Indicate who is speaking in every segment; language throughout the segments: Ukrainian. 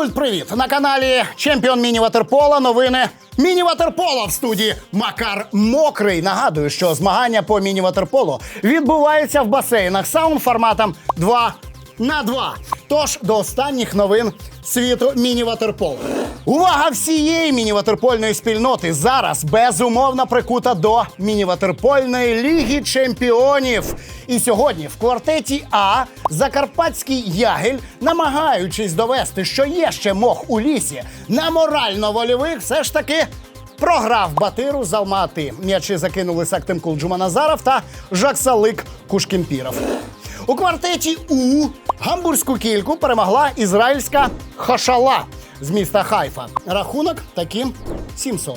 Speaker 1: Всім привіт! На каналі Чемпіон міні-ватерпола. Новини міні-ватерпола в студії Макар Мокрий. Нагадую, що змагання по міні-ватерполу відбуваються в басейнах саун форматом 2 на 2. Тож до останніх новин світу міні-ватерполу. Увага всієї міні-ватерпольної спільноти зараз безумовно прикута до міні-ватерпольної ліги чемпіонів. І сьогодні в квартеті А Закарпатський Ягель, намагаючись довести, що є ще мох у лісі, на морально-вольових все ж таки програв Батиру з Алмати. М'ячі закинули Сактимкул Джуманазаров та Жаксалик Кушкімпіров. У квартеті У гамбурзьку кільку перемогла ізраїльська Хашала з міста Хайфа. Рахунок таким 7-40.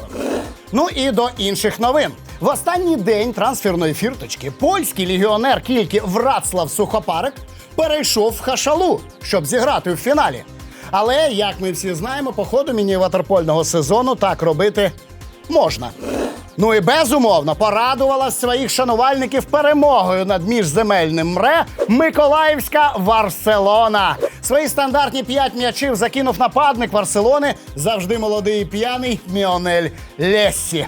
Speaker 1: Ну і до інших новин. В останній день трансферної фірточки польський легіонер кільки Врацлав Сухопарик перейшов в Хашалу, щоб зіграти в фіналі. Але, як ми всі знаємо, по ходу міні-ватерпольного сезону так робити можна. Ну і безумовно порадувала своїх шанувальників перемогою над міжземельним мре Миколаївська Варселона. Свої стандартні п'ять м'ячів закинув нападник Варселони, завжди молодий і п'яний Міонель Лессі.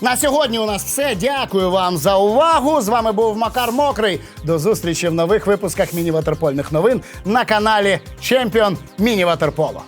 Speaker 1: На сьогодні у нас все. Дякую вам за увагу. З вами був Макар Мокрий. До зустрічі в нових випусках міні-ватерпольних новин на каналі Чемпіон Міні-Ватерполо.